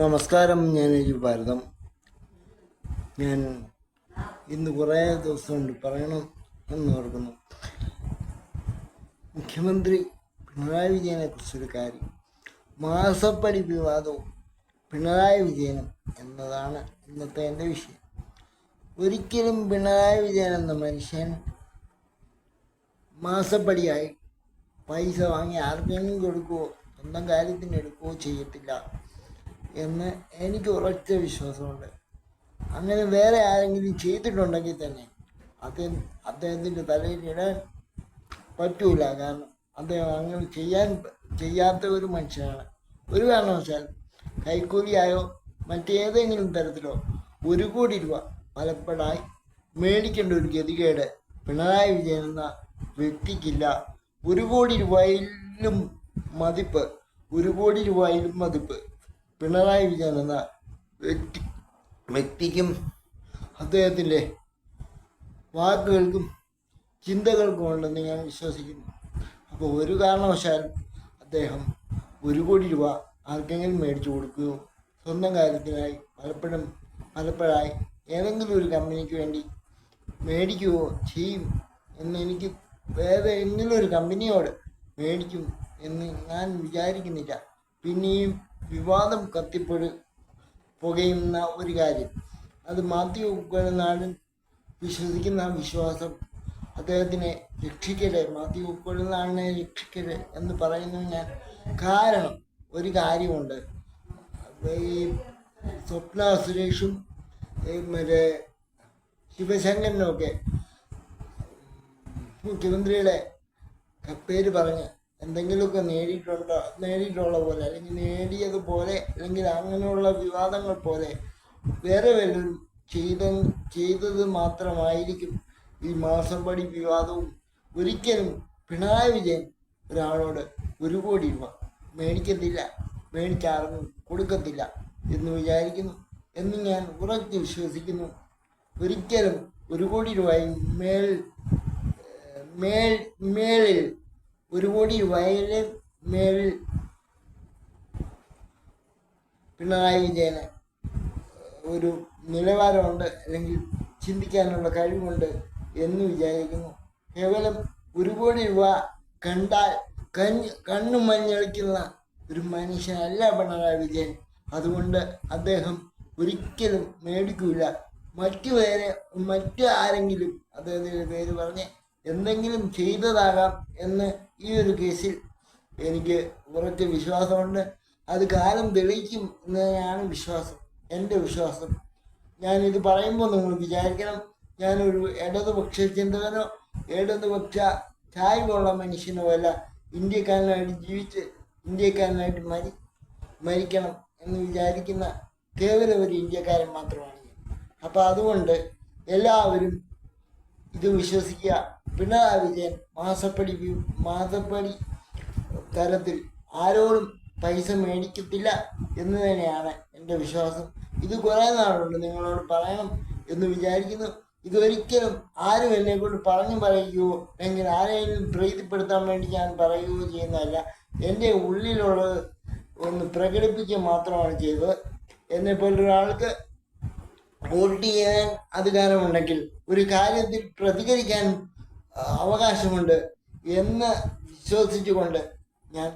നമസ്കാരം ഞാൻ ഒരു ഭാരതം. ഞാൻ ഇന്ന് കുറേ കൊണ്ട് പറയണം എന്ന് ഓർക്കുന്നു. മുഖ്യമന്ത്രി പിണറായി വിജയനെ കുറിച്ചൊരു കാര്യം. മാസപ്പടി വിവാദവും പിണറായി വിജയനും എന്നതാണ് ഇന്നത്തെ എന്റെ വിഷയം. ഒരിക്കലും പിണറായി വിജയൻ എന്ന മനുഷ്യൻ മാസപ്പടിയായി പൈസ വാങ്ങി ആർക്കെങ്കിലും കൊടുക്കുകയോ സ്വന്തം കാര്യത്തിന് എടുക്കുകയോ ചെയ്യത്തില്ല. എന്ന് എനിക്ക് ഉറച്ച വിശ്വാസമുണ്ട്. അങ്ങനെ വേറെ ആരെങ്കിലും ചെയ്തിട്ടുണ്ടെങ്കിൽ തന്നെ അദ്ദേഹം അദ്ദേഹത്തിന്റെ തലയിൽ ഇടാൻ പറ്റൂല. കാരണം അദ്ദേഹം അങ്ങനെ ചെയ്യാൻ ചെയ്യാത്ത ഒരു മനുഷ്യനാണ്. ഒരു കാരണവശാൽ കൈക്കൂലിയായോ മറ്റേതെങ്കിലും തരത്തിലോ ഒരു കോടി രൂപ പലപ്പോഴായി മേടിക്കേണ്ട ഒരു ഗതികേട് പിണറായി വിജയൻ എന്ന വ്യക്തിക്കില്ല. ഒരു കോടി രൂപയിലും മതിപ്പ് ഒരു കോടി രൂപയിലും മതിപ്പ്. പിണറായി വിജയൻ എന്ന വ്യക്തി വ്യക്തിക്കും അദ്ദേഹത്തിന്റെ വാക്കുകൾക്കും ചിന്തകൾക്കും ഉണ്ടെന്ന് ഞാൻ വിശ്വസിക്കുന്നു. അപ്പോൾ ഒരു കാരണവശാലും അദ്ദേഹം ഒരു കോടി രൂപ ആർക്കെങ്കിലും മേടിച്ചു കൊടുക്കുകയോ സ്വന്തം കാര്യത്തിനായി പലപ്പോഴും പലപ്പോഴായി ഏതെങ്കിലും ഒരു കമ്പനിക്ക് വേണ്ടി മേടിക്കുകയോ ചെയ്യും എന്ന് എനിക്ക് വേറെ ഏതെങ്കിലും ഒരു കമ്പനിയോട് മേടിക്കും എന്ന് ഞാൻ വിചാരിക്കുന്നില്ല. പിന്നെയും വിവാദം കത്തിപ്പൊഴു പുകയുന്ന ഒരു കാര്യം. അത് മാത്യു ഉപ്പനാടൻ വിശ്വസിക്കുന്ന വിശ്വാസം അദ്ദേഹത്തിനെ രക്ഷിക്കരുത് മാത്യു ഉപ്പനാടിനെ രക്ഷിക്കരുത് എന്ന് പറയുന്നത് ഞാൻ കാരണം ഒരു കാര്യമുണ്ട്. ഈ സ്വപ്ന സുരേഷും മറ്റേ ശിവശങ്കരനും ഒക്കെ മുഖ്യമന്ത്രിയുടെ പേര് പറഞ്ഞ് എന്തെങ്കിലുമൊക്കെ നേടിയിട്ടുണ്ടോ നേടിയിട്ടുള്ള പോലെ അല്ലെങ്കിൽ നേടിയതുപോലെ അല്ലെങ്കിൽ അങ്ങനെയുള്ള വിവാദങ്ങൾ പോലെ വേറെ വല്ലതും ചെയ്ത ചെയ്തത് മാത്രമായിരിക്കും ഈ മാസപ്പടി വിവാദവും. ഒരിക്കലും പിണറായി വിജയൻ ഒരാളോട് ഒരു കോടി രൂപ മേടിക്കത്തില്ല മേടിച്ചാർക്കും കൊടുക്കത്തില്ല എന്ന് വിചാരിക്കുന്നു എന്ന് ഞാൻ ഉറച്ചു വിശ്വസിക്കുന്നു. ഒരിക്കലും ഒരു കോടി രൂപയും മേൽ മേൽ മേളിൽ ഒരു കോടി രൂപയിലെ മേളിൽ പിണറായി വിജയന് ഒരു നിലവാരമുണ്ട് അല്ലെങ്കിൽ ചിന്തിക്കാനുള്ള കഴിവുണ്ട് എന്ന് വിചാരിക്കുന്നു. കേവലം ഒരു കോടി രൂപ കണ്ടാൽ കഞ്ഞ് കണ്ണു മഞ്ഞളിക്കുന്ന ഒരു മനുഷ്യനല്ല പിണറായി വിജയൻ. അതുകൊണ്ട് അദ്ദേഹം ഒരിക്കലും മേടിക്കൂല. മറ്റു പേരെ മറ്റു ആരെങ്കിലും അദ്ദേഹത്തിന്റെ പേര് പറഞ്ഞ് എന്തെങ്കിലും ചെയ്തതാകാം എന്ന് ഈ ഒരു കേസിൽ എനിക്ക് കുറച്ച് വിശ്വാസമുണ്ട്. അത് കാലം തെളിയിക്കും എന്നതാണ് വിശ്വാസം എന്റെ വിശ്വാസം. ഞാനിത് പറയുമ്പോൾ നിങ്ങൾ വിചാരിക്കണം ഞാനൊരു ഇടതുപക്ഷ ചിന്തകനോ ഇടതുപക്ഷ ചായ്വുള്ള മനുഷ്യനോ അല്ല ഇന്ത്യക്കാരനായിട്ട് ജീവിച്ച് ഇന്ത്യക്കാരനായിട്ട് മരി മരിക്കണം എന്ന് വിചാരിക്കുന്ന കേവലം ഒരു ഇന്ത്യക്കാരൻ മാത്രമാണ് ഞാൻ. അപ്പോൾ അതുകൊണ്ട് എല്ലാവരും ഇത് വിശ്വസിക്കുക പിണറായി വിജയൻ മാസപ്പടി മാസപ്പടി തരത്തിൽ ആരോടും പൈസ മേടിക്കത്തില്ല എന്ന് തന്നെയാണ് എന്റെ വിശ്വാസം. ഇത് കുറേ നാളുണ്ട് നിങ്ങളോട് പറയണം എന്ന് വിചാരിക്കുന്നു. ഇതൊരിക്കലും ആരും എന്നെ കൊണ്ട് പറഞ്ഞു പറയുകയോ അല്ലെങ്കിൽ ആരെയും പ്രീതിപ്പെടുത്താൻ വേണ്ടി ഞാൻ പറയുകയോ ചെയ്യുന്നതല്ല. എന്റെ ഉള്ളിലുള്ളത് ഒന്ന് പ്രകടിപ്പിക്കുക മാത്രമാണ് ചെയ്തത്. എന്നെ പോലൊരാൾക്ക് വോട്ട് ചെയ്യാൻ അധികാരമുണ്ടെങ്കിൽ ഒരു കാര്യത്തിൽ പ്രതികരിക്കാൻ അവകാശമുണ്ട് എന്ന് വിശ്വസിച്ചുകൊണ്ട് ഞാൻ